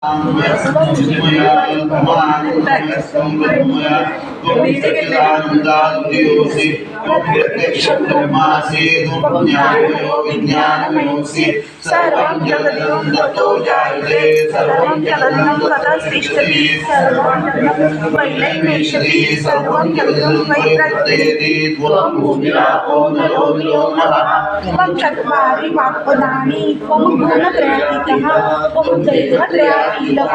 Thank you. सर्वं जगदिदं ततो जायते सर्वं जगदिदं ततः सर्वं जगदिदं वै सर्वं जगदिदं वै त्वं भूमिरापो नरो। व्योमः त्वं चत्वारि वाक्पदानि त्वं गुणत्रयातीतः त्वं दैवत्रयातीतः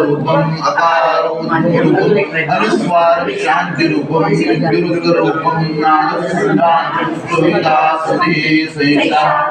రూపం అకారూపం అనుస్వార శాంతి రూపం విరుద్ధ రూపం నాడు సుందా సుందా సుధీ సైతా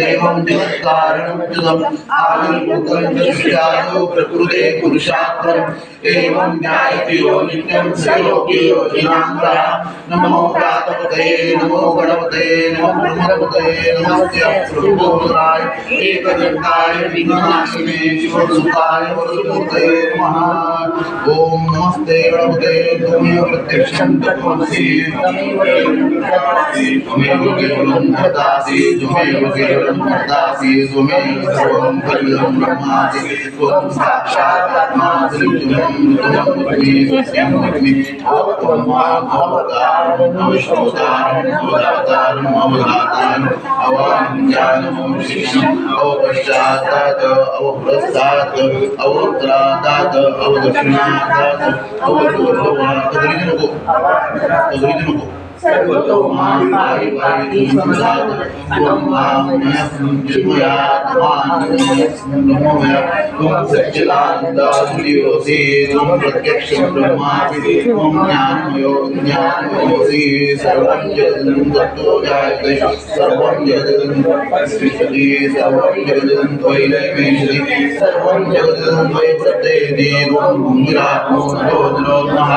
देवं जगत्कारणं आविर्भूतं दृश्यायो प्रकृते पुरुषार्थम्। एवं न्यायति यो नित्यं त्रैलोक्ये योगिनाङ्गः नमो प्रातपते नमो गणपते नमो ब्रह्मपते नमस्ते प्रभुराय एकदन्ताय विघ्नाशिने शिवसुताय वरदूते नमः। ॐ नमस्ते गणपते त्वमेव प्रत्यक्षं तत्त्वमसि सर्वं साक्षात् आत्मासि, त्वं त्वं बुद्धिः सत्यं बुद्धिः त्वं माँ अवतारम् अविष्णुतारम् अवतारम् अवधातारम् अवां ज्ञानम् शिक्षम् अवपश्चात्तात् अवपुरस्तात् अवोत्तरादात् अवदक्षिणादात् Thank you. सर्वतो माँ माँ नयस्ं चिन्मयात् माँ नमोय त्वं सच्चिदानन्दादियोऽसि त्वं प्रत्यक्षं ब्रह्मासि त्वं ज्ञानमयो ज्ञानमयोऽसि सर्वं जगदं तत्तो जायते सर्वं जगदं तिष्ठति सर्वं जगदं त्वयि नैवेशति सर्वं जगदं त्वयि प्रत्येति त्वं भूमिरात्मो नरो नमः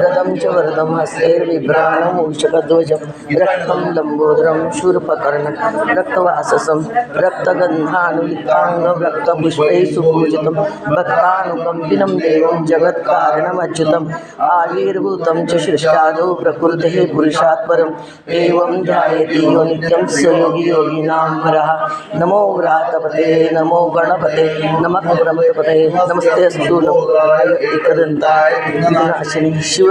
रथं च वरदं हस्तैर्बिभ्राणं मूषकध्वजं रक्तं लम्बोदरं शूर्पकर्णं रक्तवाससं रक्तगन्धानुलिप्ताङ्गं रक्तपुष्पैः सुपूजितं भक्तानुकम्पिनं देवं जगत्कारणमच्युतम् आविर्भूतं च सृष्टादौ प्रकृतेः पुरुषात् परम् एवं ध्यायति यो नित्यं स योगी योगिनां हरः नमो व्रातपते, नमो गणपते, नमः ब्रह्मपते, नमस्ते अस्तु नमो एकदन्ताय शिव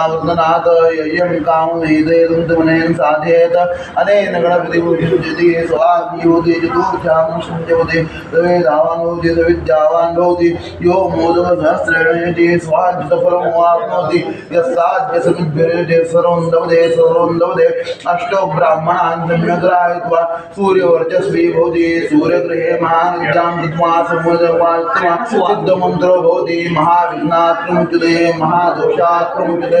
सहस्रावर्तनाथ ययं काममेदेदं तमनेन साधयेत अनेन गणपतिभुज्यति स्वाग्नियोति चतुर्भ्यां सञ्जवति सवेदावान् भवति सविद्यावान् भवति यो मोदकसहस्रेण यति भवति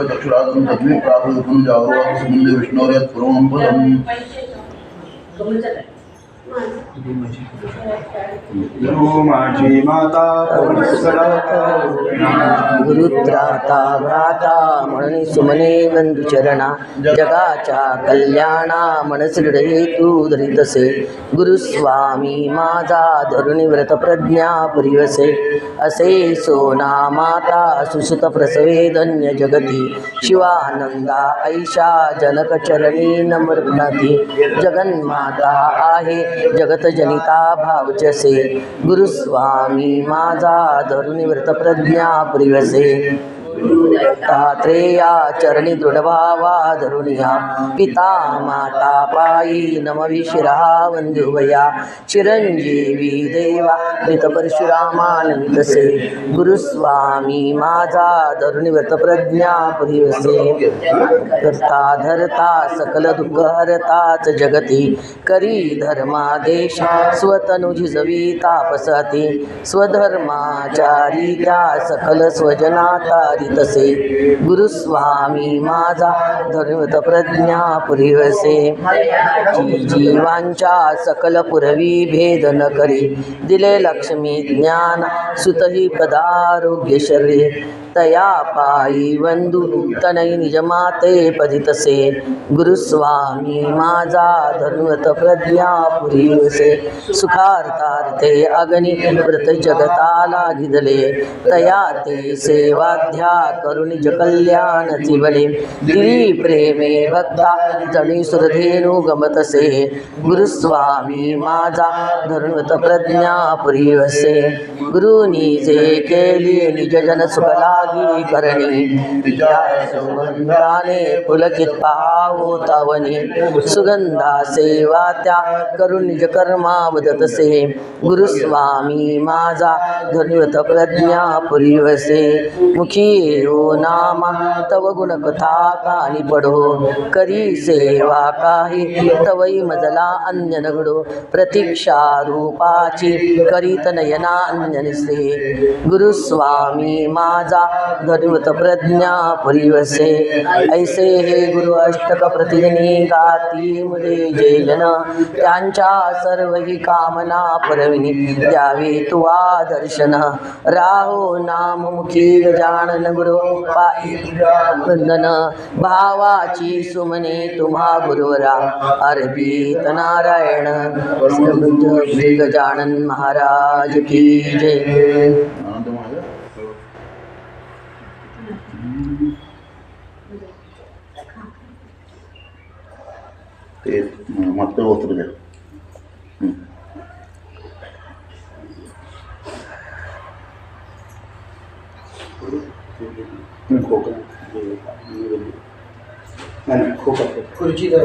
ve çakşur adamın tatmin prabı hükmünü cavru vakısı bunda vişnu oraya kurum माझी माता गुरुत्राता भ्राता म्हणून सुमने बंधुचरणा जगाच्या कल्याणा मनसृडे तू धरितसे गुरुस्वामी माझा धरुणी व्रत प्रज्ञा पुरिवसे असे सोना माता सुसुत प्रसवे धन्य जगती शिवानंदा ऐशा जनक चरणी नम्रनाथी जगन्माता आहे जगत जनिता भावचसे गुरुस्वामी माझा धरुणी व्रत प्रज्ञा पुरिवसे तात्रेया चरणी दृढभावा धरुणिया पिता माता पायी नमविशिरा वंदुवया चिरंजीवी देवा मृत परशुरामानंदसे गुरुस्वामी माझा धरुणी व्रत प्रज्ञा पुरिवसे. करता धरता सकल दुःख हरताच जगती. करी धर्मादेश स्वतनु झिजवी तापसती. स्वधर्माचारी त्या सकल स्वजनाता रितसे गुरुस्वामी माझा धर्मत प्रज्ञा पुरिवसे. जी जीवांच्या सकल पुरवी भेद न करी दिले लक्ष्मी ज्ञान सुतही पदारोग्य शरीर. तया पायी वंदू तनई निजमाते पदितसे गुरुस्वामी माझा धर्मत प्रज्ञा पुरीवसे सुखार्थार्थे अगणी व्रत जगताला गिदले तया ते सेवाध्या करुणिज कल्याण चिवले दिली प्रेमे भक्ता जणी सुरधेनु गमतसे गुरुस्वामी माझा धर्मत प्रज्ञा पुरीवसे गुरुनी जे केली लागी करणी तिच्या सुगंधाने पुलकित पाहो तावनी। सुगंधा सेवा त्या करून निज कर्मा वदतसे गुरुस्वामी माझा धन्यवत प्रज्ञा पुरीवसे। मुखी ओ नामा, तव गुणकथा कानी पडो करी सेवा काही, तवई मजला अन्य नगडो प्रतीक्षा रूपाची करीत नयना अन्य निसे धनुवत प्रज्ञा पुरीवसे। ऐसे हे गुरु अष्टक प्रतिदिनी गाती मुले जय जन। त्यांच्या सर्व ही कामना परविनी द्यावी तुवा दर्शन राहो नाम मुखी गजानन गुरु पायी वंदन। भावाची सुमने तुम्हा गुरुवरा। अर्पित नारायण। श्री गजानन महाराज की जय। ಮತ್ತೆ ಓದ್ತಿದೆ ಹ್ಞೂ ಹ್ಞೂ ಖೋಖೋ ಖುರ್ಜಿದಾರ